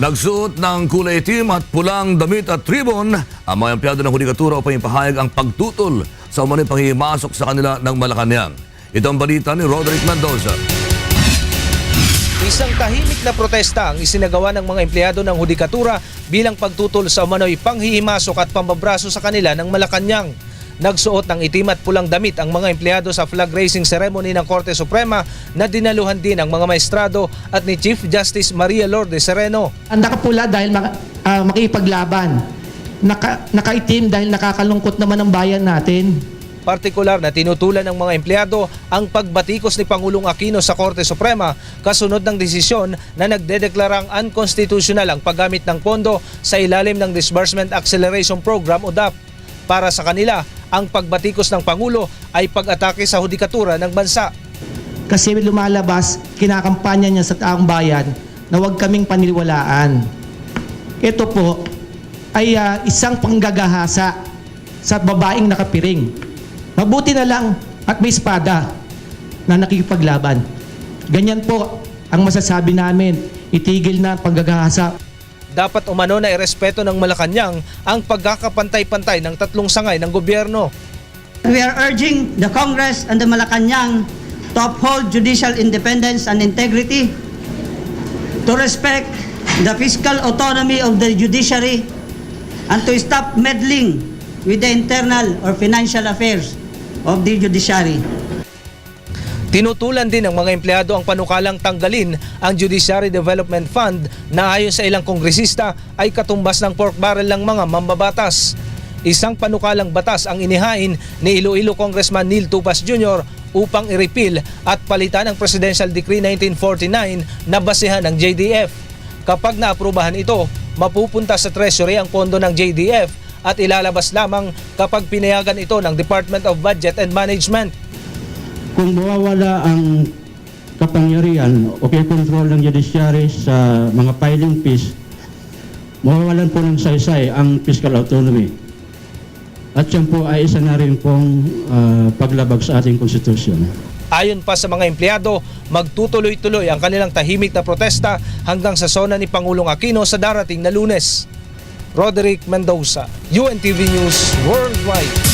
Nagsuot ng kulay itim at pulang damit at ribbon ang mga empleyado ng Hudikatura upang ipahayag ang pagtutol sa umanay panghihimasok sa kanila ng Malacanang. Ito ang balita ni Roderick Mendoza. Isang tahimik na protesta ang isinagawa ng mga empleyado ng Hudikatura bilang pagtutol sa umano'y panghihimasok at pambabraso sa kanila ng Malacanang. Nagsuot ng itim at pulang damit ang mga empleyado sa flag raising ceremony ng Korte Suprema na dinaluhan din ng mga maestrado at ni Chief Justice Maria Lourdes Sereno. Ang nakapula dahil mak- ah, makipaglaban. Naka, nakaitim dahil nakakalungkot naman ang bayan natin. Partikular na tinutulan ng mga empleyado ang pagbatikos ni Pangulong Aquino sa Korte Suprema kasunod ng desisyon na nagdedeklarang unconstitutional ang paggamit ng pondo sa ilalim ng Disbursement Acceleration Program o DAP. Para sa kanila, ang pagbatikos ng Pangulo ay pag-atake sa hudikatura ng bansa. Kasi lumalabas, kinakampanya niya sa taong bayan na huwag kaming paniniwalaan. Ito po ay ah, isang panggagahasa sa babaeng nakapiring. Mabuti na lang at may espada na nakikipaglaban. Ganyan po ang masasabi namin. Itigil na ang panggagahasa. Dapat umano na irespeto ng Malacanang ang pagkakapantay-pantay ng tatlong sangay ng gobyerno. We are urging the Congress and the Malacanang to uphold judicial independence and integrity, to respect the fiscal autonomy of the judiciary, and to stop meddling with the internal or financial affairs of the judiciary. Tinutulan din ng mga empleyado ang panukalang tanggalin ang Judiciary Development Fund na ayon sa ilang kongresista ay katumbas ng pork barrel ng mga mambabatas. Isang panukalang batas ang inihain ni Iloilo Congressman Neil Tupas Jr. upang i-repeal at palitan ang Presidential Decree 1949 na basehan ng JDF. Kapag naaprubahan ito, mapupunta sa Treasury ang pondo ng JDF at ilalabas lamang kapag pinayagan ito ng Department of Budget and Management. Kung mawawala ang kapangyarihan o control ng judiciary sa mga filing fees, mawawalan po ng saysay ang fiscal autonomy. At yan po ay isa na rin pong ah, paglabag sa ating konstitusyon. Ayon pa sa mga empleyado, magtutuloy-tuloy ang kanilang tahimik na protesta hanggang sa sona ni Pangulong Aquino sa darating na lunes. Roderick Mendoza, UNTV News Worldwide.